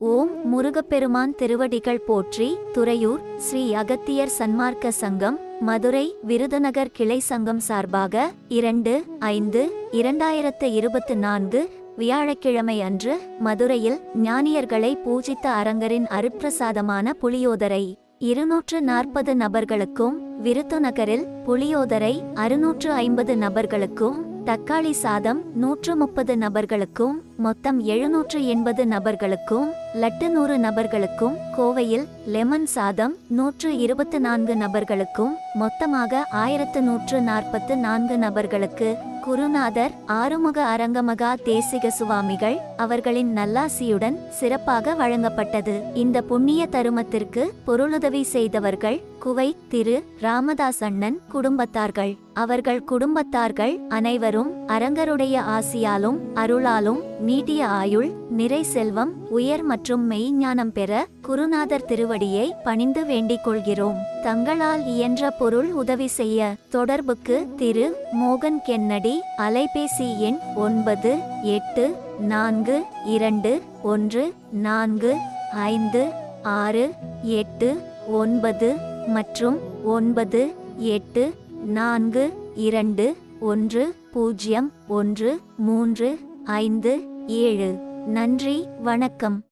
ஓம் முருகப்பெருமான் திருவடிகள் போற்றி துறையூர் ஸ்ரீ அகத்தியர் சன்மார்க்க சங்கம் மதுரை விருதுநகர் கிளை சங்கம் சார்பாக இரண்டு ஐந்து இரண்டாயிரத்து இருபத்து நான்கு வியாழக்கிழமை அன்று மதுரையில் ஞானியர்களை பூஜித்த அரங்கரின் அருட்பிரசாதமான புளியோதரை இருநூற்று நாற்பது நபர்களுக்கும் விருதுநகரில் புளியோதரை அறுநூற்று ஐம்பது நபர்களுக்கும் தக்காளி சாதம் நூற்று முப்பது நபர்களுக்கும் மொத்தம் எழுநூற்று எண்பது நபர்களுக்கும் லட்டு நூறு நபர்களுக்கும் கோவையில் லெமன் சாதம் நூற்று இருபத்து நான்கு நபர்களுக்கும் மொத்தமாக ஆயிரத்து நூற்று நாற்பத்து நான்கு நபர்களுக்கு குருநாதர் ஆறுமுக அரங்கமகா தேசிக சுவாமிகள் அவர்களின் நல்லாசியுடன் சிறப்பாக வழங்கப்பட்டது. இந்த புண்ணிய தருமத்திற்கு பொருளுதவி செய்தவர்கள் குவைத் திரு ராமதாஸ் அண்ணன் குடும்பத்தார்கள். அவர்கள் குடும்பத்தார்கள் அனைவரும் அரங்கருடைய ஆசியாலும் அருளாலும் நீட்டிய ஆயுள் நிறை செல்வம் உயர் மற்றும் மெய்ஞானம் பெற குருநாதர் திருவடியை பணிந்து வேண்டிக் கொள்கிறோம். தங்களால் இயன்ற பொருள் உதவி செய்ய தொடர்புக்கு திரு மோகன் கென்னடி அலைபேசி எண் ஒன்பது எட்டு நான்கு இரண்டு ஒன்று நான்கு ஐந்து ஆறு எட்டு ஒன்பது மற்றும் ஒன்பது எட்டு நான்கு இரண்டு ஒன்று பூஜ்ஜியம் ஒன்று மூன்று ஐந்து ஏழு. நன்றி வணக்கம்.